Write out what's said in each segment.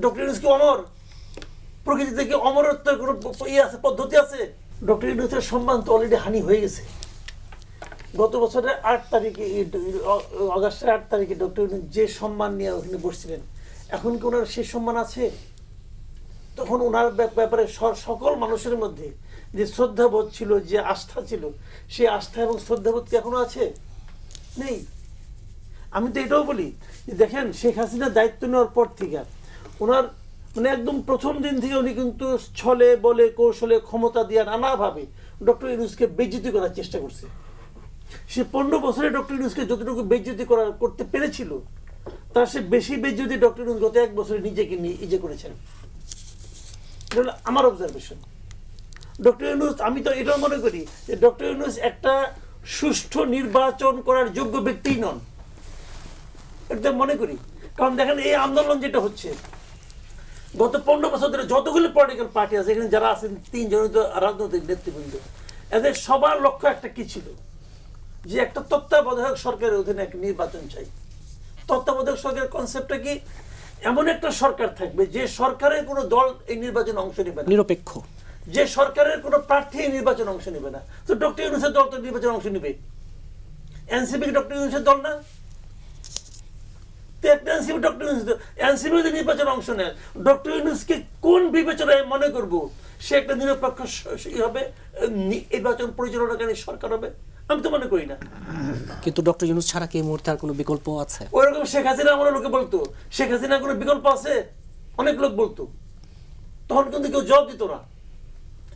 Doctor Yunus কি অমর? প্রকৃতিতে কি অমরত্বের কোনো ইয়ে আছে, পদ্ধতি আছে? ডক্টর ইউনুসের সম্মান তো অলরেডি হানি হয়ে গেছে। গত বছরের আট তারিখে অগাস্টের আট তারিখে ডক্টর ইউনুস যে সম্মান নিয়ে ওখানে বসছিলেন, এখন কি ওনার সেই সম্মান আছে? তখন ওনার ব্যাপ- ব্যাপারে সকল মানুষের মধ্যে যে শ্রদ্ধাবোধ ছিল, যে আস্থা ছিল, সেই আস্থা এবং শ্রদ্ধাবোধ কি এখনও আছে? নেই। আমি তো এটাও বলি যে দেখেন, শেখ হাসিনা দায়িত্ব নেওয়ার পর থেকে ওনার মানে একদম প্রথম দিন থেকে উনি কিন্তু ছলে, বলে, কৌশলে ক্ষমতা দিয়ে নানাভাবে ডক্টর ইউনুসকে বেজ্জিতি করার চেষ্টা করছে। সে পনেরো বছরে ডক্টর ইউনুসকে যতটুকু বেজ্জিতি করা, করতে পেরেছিল, তার সে বেশি বেজ্জিতি ডক্টর ইউনুস গত এক বছরে নিজেকে নিয়ে ইজে করেছেন। এটা আমার অবজারভেশন ডক্টর ইউনুস, আমি তো এটাও মনে করি যে ডক্টর ইউনুস একটা সুষ্ঠু নির্বাচন করার যোগ্য ব্যক্তিই নন। এটা মনে করি। কারণ দেখেন এই আন্দোলন যেটা হচ্ছে গত পনেরো বছর ধরে যতগুলো পলিটিক্যাল পার্টি আছে এখানে যারা আছেন তিনজন রাজনৈতিক নেতৃবৃন্দ এদের সবার লক্ষ্য একটা কি ছিল? যে একটা তত্ত্বাবধায়ক সরকারের অধীনে একটা নির্বাচন চাই। তত্ত্বাবধায়ক সরকারের কনসেপ্টটা কি? এমন একটা সরকার থাকবে যে সরকারের কোনো দল এই নির্বাচনে অংশ নেবে না। নিরপেক্ষ। যে সরকারের কোনো প্রার্থী এই নির্বাচনে অংশ নেবে না। তো ডক্টর ইউনুসের দল তো নির্বাচনে অংশ নেবে। এনসিপি ডক্টর ইউনুসের দল না? এনসিপি ডক্টর ইউনুস এনসিপি যদি নির্বাচনে অংশ নেয় ডক্টর ইউনুসকে কোন বিবেচনায় মনে করব? সে একটা নিরপেক্ষ হবে নির্বাচন পরিচালনাকারী সরকার হবে? আমি তো মনে করি না। কিন্তু ডক্টর ইউনুস ছাড়া কি মুহূর্তে আর কোনো বিকল্প আছে? ওইরকম শেখ হাসিনা আমার লোকে বলতো শেখ হাসিনা কোনো বিকল্প আছে? অনেক লোক বলতো। তখন কিন্তু কেউ জবাব দিত না।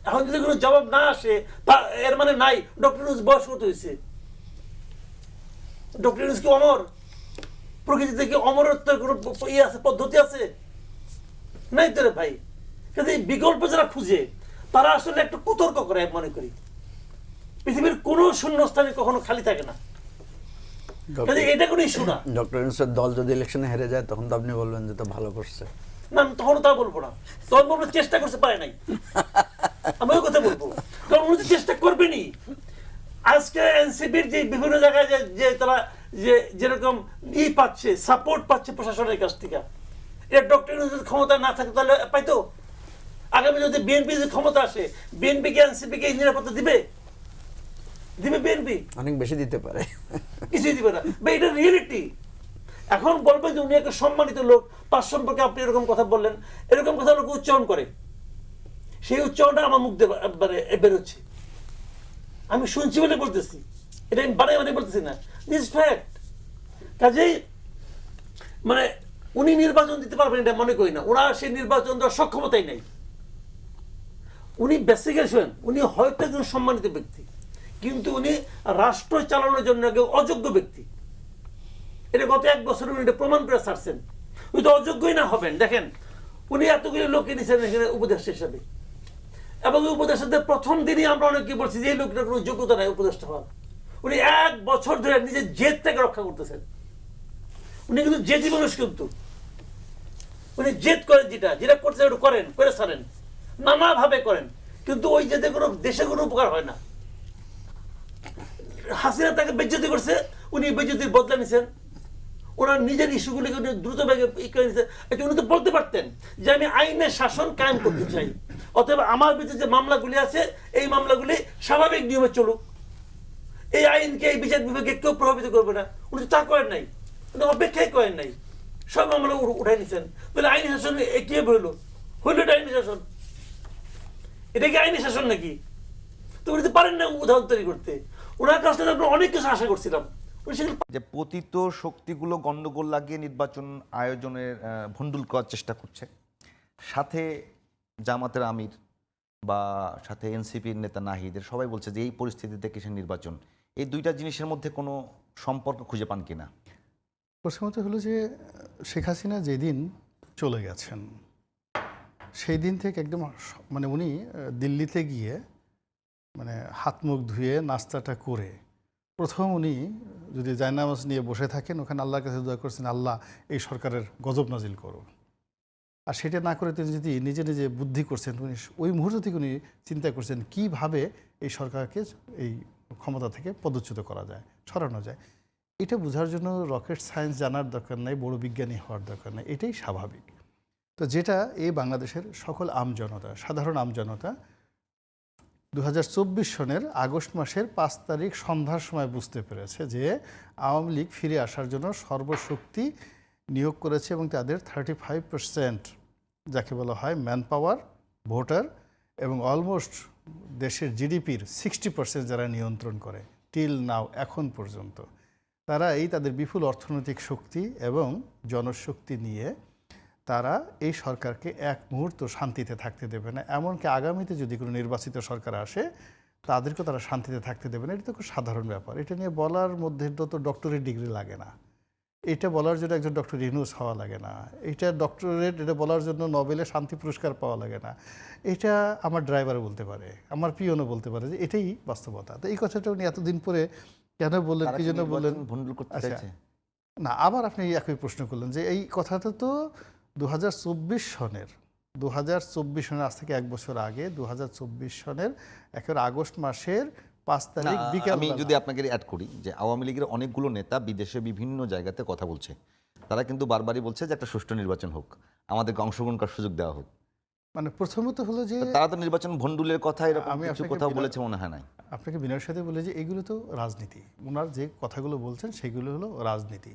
এখন যদি কোনো জবাব না আসে এর মানে নাই ডক্টর ইউনুস বয়স কত হয়েছে। ডক্টর ইউনুস কি অমর? প্রকৃতিতে কি অমরত্বের কোনো ইয়ে আছে পদ্ধতি আছে? নাই তো রে ভাই। কিন্তু এই বিকল্প যারা খুঁজে তারা আসলে একটু কুতর্ক করে মনে করি। পৃথিবীর কোনো শূন্যস্থানে কখনো খালি থাকে না। এটা কোনো ইস্যু না। ডক্টর ইউনুসের দল যদি ইলেকশনে হেরে যায় তখন তো আপনি বলবেন যে তো ভালো করছে। না আমি তখনও তা বলব না। তখন বলব চেষ্টা করতে পারে নাই। আমি ওই কথা বলব। কারণ উনি চেষ্টা করবেনই। আজকে এনসিপির যে বিভিন্ন জায়গায় যে তারা যে যেরকম ই পাচ্ছে সাপোর্ট পাচ্ছে প্রশাসনের কাছ থেকে। এটা ডক্টর যদি ক্ষমতা না থাকে তাহলে পাইতো? আগামী যদি বিএনপি যদি ক্ষমতা আসে বিএনপি কে এনসিপি কে নিরাপত্তা দিবে? দিবে বিএনপি অনেক বেশি দিতে পারে। কিছুই দিবে না। বা এটা রিয়েলিটি এখন বলবেন যে উনি একটা সম্মানিত লোক তার সম্পর্কে আপনি এরকম কথা বললেন এরকম কথা লোক উচ্চারণ করে। সেই উচ্চারণটা আমার মুখ দিয়ে মানে বেরোচ্ছে। আমি শুনছি বলে বলতেছি। এটা আমি বানাই মানে বলতেছি না। দিস ফ্যাক্ট কাজেই মানে উনি নির্বাচন দিতে পারবেন এটা মনে করি না। ওনার সেই নির্বাচন দেওয়ার সক্ষমতাই নেই। উনি বেসিক্যালি উনি হয়তো একজন সম্মানিত ব্যক্তি। কিন্তু উনি রাষ্ট্র চালানোর জন্য একজন অযোগ্য ব্যক্তি। এটা গত এক বছর উনি এটা প্রমাণ করে ছাড়ছেন। উনি তো অযোগ্যই না হবেন। দেখেন, উনি এতগুলো লোককে নিয়েছেন এখানে উপদেষ্টা হিসাবে। এবং উপদেষ্টাদের প্রথম দিনই আমরা অনেককে বলছি যে, এই লোকটার কোনো যোগ্যতা নাই উপদেষ্টা হওয়ার। উনি এক বছর ধরে নিজের জেদ থেকে রক্ষা করতেছেন। উনি কিন্তু জেদি মানুষ কিন্তু। উনি জেদ করেন যেটা যেটা করতে করেন, করে ছাড়েন। নানাভাবে করেন। কিন্তু ওই জেদে কোনো, দেশে কোনো উপকার হয় না। হাসিনা তাকে বেজ্জতি করছে, উনি বেজ্জতির বদলা নিছেন। ওনার নিজের ইস্যুগুলিকে উনি দ্রুত ই করে নিছেন। উনি তো বলতে পারতেন যে আমি আইনের শাসন কায়েম করতে চাই। অতএব আমার বিরুদ্ধে যে মামলাগুলি আছে, এই মামলাগুলি স্বাভাবিক নিয়মে চলুক। এই আইনকে এই বিচার বিভাগকে কেউ প্রভাবিত করবে না। উনি তা করেন নাই। উনি অপেক্ষাই করেন নাই। সব মামলা উঠাই নিছেন। তাহলে আইনি শাসন এ কীভাবে হইল হইল এটা আইনি শাসন। এটা কি আইনি শাসন নাকি? তো উনি তো পারেন না উদাহরণ তৈরি করতে। ওনার কাছ থেকে আমরা অনেক কিছু আশা করছিলাম। যে পতিত শক্তিগুলো গন্ডগোল লাগিয়ে নির্বাচন আয়োজনের ভণ্ডুল করার চেষ্টা করছে। সাথে জামাতের আমির বা সাথে এনসিপির নেতা নাহিদের, সবাই বলছে যে এই পরিস্থিতিতে কিসের নির্বাচন? এই দুইটা জিনিসের মধ্যে কোনো সম্পর্ক খুঁজে পান কিনা? প্রথমত হলো যে, শেখ হাসিনা যেদিন চলে গেছেন সেই দিন থেকে একদম মানে উনি দিল্লিতে গিয়ে মানে হাত মুখ ধুয়ে নাস্তাটা করে, প্রথম উনি যদি জায়নামাজ নিয়ে বসে থাকেন, ওখানে আল্লাহর কাছে দোয়া করছেন, আল্লাহ, এই সরকারের গজব নাজিল করো। আর সেটা না করে তিনি যদি নিজে নিজে বুদ্ধি করছেন, উনি ওই মুহূর্ত থেকে উনি চিন্তা করছেন কীভাবে এই সরকারকে এই ক্ষমতা থেকে পদচ্যুত করা যায়, সরানো যায়। এটা বোঝার জন্য রকেট সায়েন্স জানার দরকার নাই, বড় বিজ্ঞানী হওয়ার দরকার নাই, এটাই স্বাভাবিক। তো যেটা এই বাংলাদেশের সকল আমজনতা সাধারণ আমজনতা দু হাজার চব্বিশ সনের আগস্ট মাসের পাঁচ তারিখ সন্ধ্যার সময় বুঝতে পেরেছে যে আওয়ামী লীগ ফিরে আসার জন্য সর্বশক্তি নিয়োগ করেছে এবং তাদের থার্টি ফাইভ পার্সেন্ট যাকে বলা হয় ম্যান পাওয়ার ভোটার এবং অলমোস্ট দেশের জিডিপির সিক্সটি পার্সেন্ট যারা নিয়ন্ত্রণ করে টিল নাও এখন পর্যন্ত। তারা এই তাদের বিপুল অর্থনৈতিক শক্তি এবং জনশক্তি নিয়ে তারা এই সরকারকে এক মুহূর্ত শান্তিতে থাকতে দেবে না। এমনকি আগামীতে যদি কোনো নির্বাচিত সরকার আসে, তাদেরকেও তারা শান্তিতে থাকতে দেবে না। এটা তো খুব সাধারণ ব্যাপার। এটা নিয়ে বলার মধ্যে তো ডক্টরেট ডিগ্রি লাগে না। এটা বলার জন্য একজন ডক্টর রিনুস হওয়া লাগে না। এটা ডক্টরেট এটা বলার জন্য নোবেলের শান্তি পুরস্কার পাওয়া লাগে না। এটা আমার ড্রাইভারও বলতে পারে আমার পিয়নও বলতে পারে যে এটাই বাস্তবতা। তো এই কথাটা উনি এতদিন পরে কেন বললেন কি জন্য বললেন? ভণ্ডুল করতে আচ্ছা। না আবার আপনি একই প্রশ্ন করলেন যে এই কথাটা তো দু হাজার চব্বিশ সনের দু হাজার চব্বিশ সনের আজ থেকে এক বছর আগে দু হাজার চব্বিশ সনের একেবারে আগস্ট মাসের পাঁচ তারিখ বিকাল আমি যদি আপনাকে অ্যাড করি যে আওয়ামী লীগের অনেকগুলো নেতা বিদেশে বিভিন্ন জায়গাতে কথা বলছে। তারা কিন্তু বারবারই বলছে যে একটা সুষ্ঠু নির্বাচন হোক আমাদেরকে অংশগ্রহণ করার সুযোগ দেওয়া হোক। মানে প্রথমত হলো যে তারা তো নির্বাচন ভণ্ডুলের কথা এরকম আমি কোথাও বলেছে মনে হয় নাই। আপনাকে বিনয়ের সাথে বলে যে এগুলো তো রাজনীতি। ওনার যে কথাগুলো বলছেন সেগুলো হলো রাজনীতি।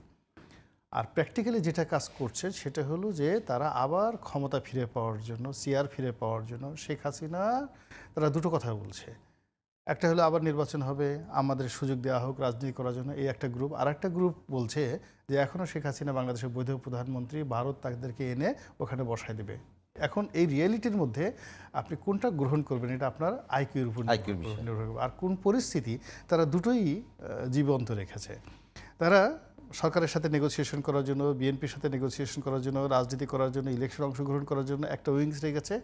আর প্র্যাকটিক্যালি যেটা কাজ করছে সেটা হলো যে তারা আবার ক্ষমতা ফিরে পাওয়ার জন্য সিআর ফিরে পাওয়ার জন্য শেখ হাসিনা তারা দুটো কথা বলছে। একটা হলো আবার নির্বাচন হবে আমাদের সুযোগ দেওয়া হোক রাজনীতি করার জন্য। এই একটা গ্রুপ আর একটা গ্রুপ বলছে যে এখনও শেখ হাসিনা বাংলাদেশের বৈধ প্রধানমন্ত্রী ভারত তাদেরকে এনে ওখানে বসায় দেবে। এখন এই রিয়েলিটির মধ্যে আপনি কোনটা গ্রহণ করবেন? এটা আপনার আইকিউর উপর নির্ভর করবে। আর কোন পরিস্থিতি? তারা দুটোই জীবন্ত রেখেছে। তারা সরকারের সাথে নেগোসিয়েশন করার জন্য বিএনপির সাথে নেগোসিয়েশন করার জন্য রাজনীতি করার জন্য ইলেকশন অংশগ্রহণ করার জন্য একটা উইংস রেখেছে।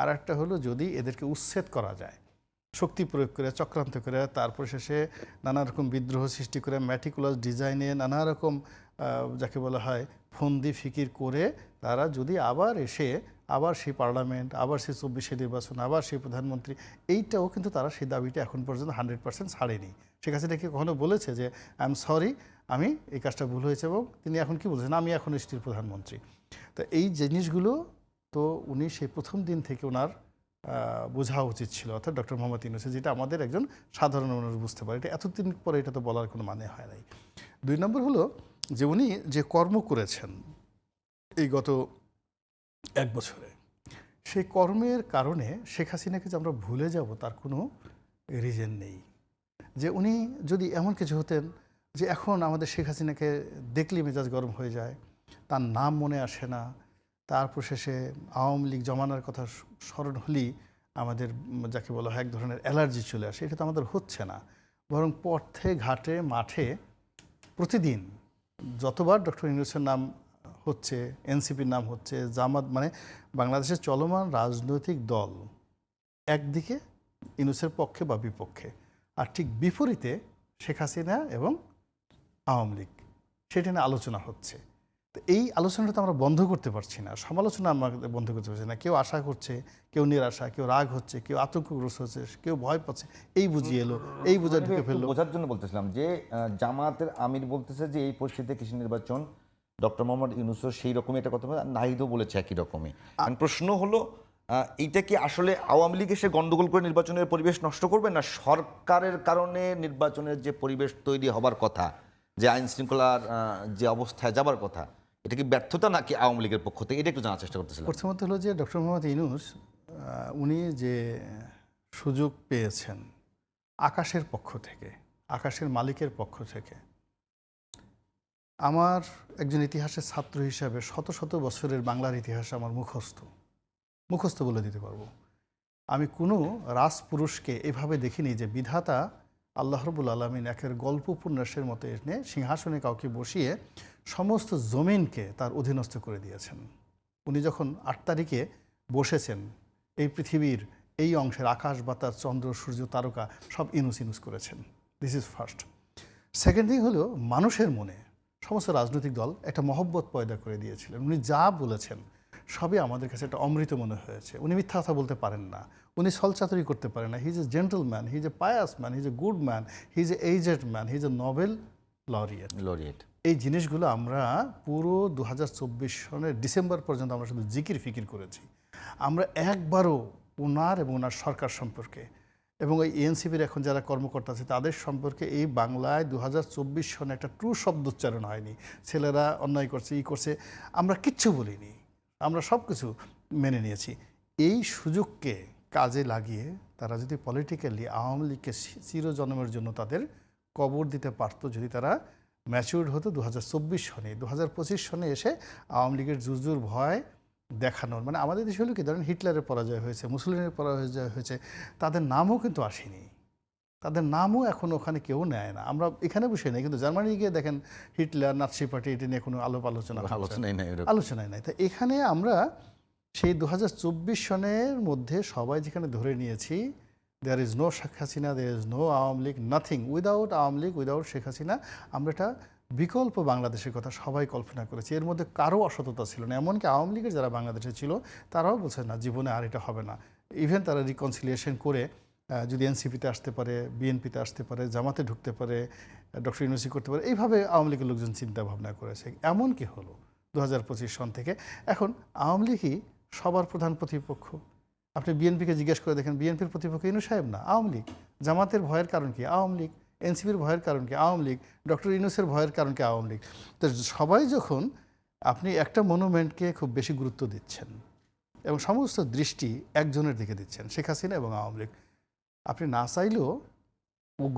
আর একটা হলো যদি এদেরকে উচ্ছেদ করা যায়। শক্তি প্রয়োগ করে, চক্রান্ত করে, তারপর শেষে নানা রকম বিদ্রোহ সৃষ্টি করে ম্যাটিকুলাস ডিজাইনে নানা রকম যাকে বলা হয় ফন্দি ফিকির করে তারা যদি আবার এসে, আবার সেই পার্লামেন্ট, আবার সেই চব্বিশে নির্বাচন, আবার সেই প্রধানমন্ত্রী, এইটাও কিন্তু তারা সেই দাবিটা এখন পর্যন্ত হান্ড্রেড পার্সেন্ট ছাড়েনি। শেখ হাসিনা কি কখনো বলেছে যে আই এম সরি আমি এই কাজটা ভুল হয়েছে এবং তিনি এখন কি বলছেন? আমি এখন স্টিল প্রধানমন্ত্রী। তো এই জিনিসগুলো তো উনি সেই প্রথম দিন থেকে ওনার বোঝা উচিত ছিল। অর্থাৎ ডক্টর মোহাম্মদ ইউনুসে যেটা আমাদের একজন সাধারণ মানুষ বুঝতে পারে, এটা এতদিন পরে এটা তো বলার কোনো মানে হয় নাই। দুই নম্বর হলো যে উনি যে কর্ম করেছেন এই গত এক বছরে, সেই কর্মের কারণে শেখ হাসিনাকে যে আমরা ভুলে যাব তার কোনো রিজন নেই। যে উনি যদি এমন কিছু হতেন যে এখন আমাদের শেখ হাসিনাকে দেখলে মেজাজ গরম হয়ে যায়, তার নাম মনে আসে না তারপর শেষে আওয়ামী লীগ জমানার কথা স্মরণ হলেই আমাদের যাকে বলা হয় এক ধরনের অ্যালার্জি চলে আসে। এটা তো আমাদের হচ্ছে না। বরং পথে, ঘাটে, মাঠে প্রতিদিন যতবার ডক্টর ইউনুসের নাম হচ্ছে, এনসিপির নাম হচ্ছে, জামাত মানে বাংলাদেশের চলমান রাজনৈতিক দল একদিকে ইউনুসের পক্ষে বা বিপক্ষে আর ঠিক বিপরীতে শেখ হাসিনা এবং আওয়ামী লীগ। সেটা নিয়ে আলোচনা হচ্ছে। তো এই আলোচনাটা তো আমরা বন্ধ করতে পারছি না। সমালোচনা আমরা বন্ধ করতে পারছি না। কেউ আশা করছে কেউ নিরাশা কেউ রাগ হচ্ছে কেউ আতঙ্কগ্রস্ত হচ্ছে কেউ ভয় পাচ্ছে। এই বুঝিয়ে এলো এই বুঝা ঢুকে ফেলল। বোঝার জন্য বলতেছিলাম যে জামাতের আমির বলতেছে যে এই পরিস্থিতিতে কৃষি নির্বাচন ডক্টর মোহাম্মদ ইউনুসও সেই রকমই একটা কথা নাহিদও বলেছে একই রকমই। প্রশ্ন হলো এইটা কি আসলে আওয়ামী লীগ এসে গন্ডগোল করে নির্বাচনের পরিবেশ নষ্ট করবে না সরকারের কারণে নির্বাচনের যে পরিবেশ তৈরি হবার কথা যে আইন শৃঙ্খলার যে অবস্থায় যাবার কথা? এটা কি ব্যর্থতা নাকি আওয়ামী লীগের পক্ষ থেকে? এটা একটু জানার চেষ্টা করতেছিলাম। প্রথমত হলো যে ডক্টর মোহাম্মদ ইনুস উনি যে সুযোগ পেয়েছেন আকাশের পক্ষ থেকে, আকাশের মালিকের পক্ষ থেকে, আমার একজন ইতিহাসের ছাত্র হিসাবে শত শত বছরের বাংলার ইতিহাস আমার মুখস্থ। মুখস্থ বলে দিতে পারব। আমি কোনো রাজপুরুষকে এভাবে দেখিনি যে বিধাতা আল্লাহরবুল আলমিন একের গল্প উপন্যাসের মতো এনে সিংহাসনে কাউকে বসিয়ে সমস্ত জমিনকে তার অধীনস্থ করে দিয়েছেন। উনি যখন আট তারিখে বসেছেন, এই পৃথিবীর এই অংশের আকাশ, বাতাস, চন্দ্র, সূর্য, তারকা সব ইনুস ইনুস করেছেন। This is first second thing হলো, মানুষের মনে সমস্ত রাজনৈতিক দল একটা মহব্বত পয়দা করে দিয়েছিলেন। উনি যা বলেছেন সবই আমাদের কাছে একটা অমৃত মনে হয়েছে। উনি মিথ্যা কথা বলতে পারেন না। উনি ছলচাতুরি করতে পারেন না। He is a gentleman he is a pious man he is a good man he is a aged man he is a Nobel laureate laureate এই জিনিসগুলো আমরা পুরো দু হাজার চব্বিশ সনের ডিসেম্বর পর্যন্ত আমরা শুধু জিকির ফিকির করেছি। আমরা একবারও ওনার এবং ওনার সরকার সম্পর্কে এবং এই এনসিপির এখন যারা কর্মকর্তা আছে, তাদের সম্পর্কে এই বাংলায় দু হাজার চব্বিশ সনে একটা ট্রু শব্দ উচ্চারণ হয়নি। ছেলেরা অন্যায় করছে, ই করছে, আমরা কিচ্ছু বলিনি। আমরা সব কিছু মেনে নিয়েছি। এই সুযোগকে কাজে লাগিয়ে তারা যদি পলিটিক্যালি আওয়ামী লীগকে চিরজন্মের জন্য তাদের কবর দিতে পারতো, যদি তারা ম্যাচিউর্ড হতো দু সনে। দু হাজার পঁচিশ সনে এসে আওয়ামী লীগের জুজুর ভয় দেখানোর। মানে আমাদের দেশে হলো কি ধরেন হিটলারের পরাজয় হয়েছে মুসলিমের পরাজয় হয়েছে তাদের নামও কিন্তু আসেনি। তাদের নামও এখন ওখানে কেউ নেয় না। আমরা এখানে বসে নেই কিন্তু জার্মানি গিয়ে দেখেন হিটলার নাৎসি পার্টি এটা নিয়ে কোনো আলোপ আলোচনা। আলোচনাই নাই। আলোচনায় নাই। তা এখানে আমরা সেই দু হাজার চব্বিশ সনের মধ্যে সবাই যেখানে ধরে নিয়েছি there is no Sheikh Hasina there is no Awami League nothing without Awami League without Sheikh Hasina আমরা এটা বিকল্প বাংলাদেশের কথা সবাই কল্পনা করেছি। এর মধ্যে কারও অসততা ছিল না। এমনকি আওয়ামী লীগের যারা বাংলাদেশে ছিল, তারাও বলছে, না, জীবনে আর এটা হবে না। ইভেন তারা রিকনসিলিয়েশন করে যদি এনসিপিতে আসতে পারে বিএনপিতে আসতে পারে, জামাতে ঢুকতে পারে ডক্টর ইউনিভার্সিটি করতে পারে, এইভাবে আওয়ামী লীগের লোকজন চিন্তা ভাবনা করেছে। এমন কি হলো? দু হাজার পঁচিশ সন থেকে। এখন আওয়ামী লীগই সবার প্রধান প্রতিপক্ষ। আপনি বিএনপিকে জিজ্ঞেস করে দেখেন, বিএনপির প্রতিপক্ষ ইনু সাহেব না, আওয়ামী লীগ। জামাতের ভয়ের কারণ কি? আওয়ামী লীগ। এনসিপির ভয়ের কারণ কি? আওয়ামী লীগ। ডক্টর ইনুসের ভয়ের কারণ কি? আওয়ামী লীগ। তো সবাই যখন আপনি একটা মনুমেন্টকে খুব বেশি গুরুত্ব দিচ্ছেন এবং সমস্ত দৃষ্টি একজনের দিকে দিচ্ছেন, শেখ হাসিনা এবং আওয়ামী লীগ, আপনি না চাইলেও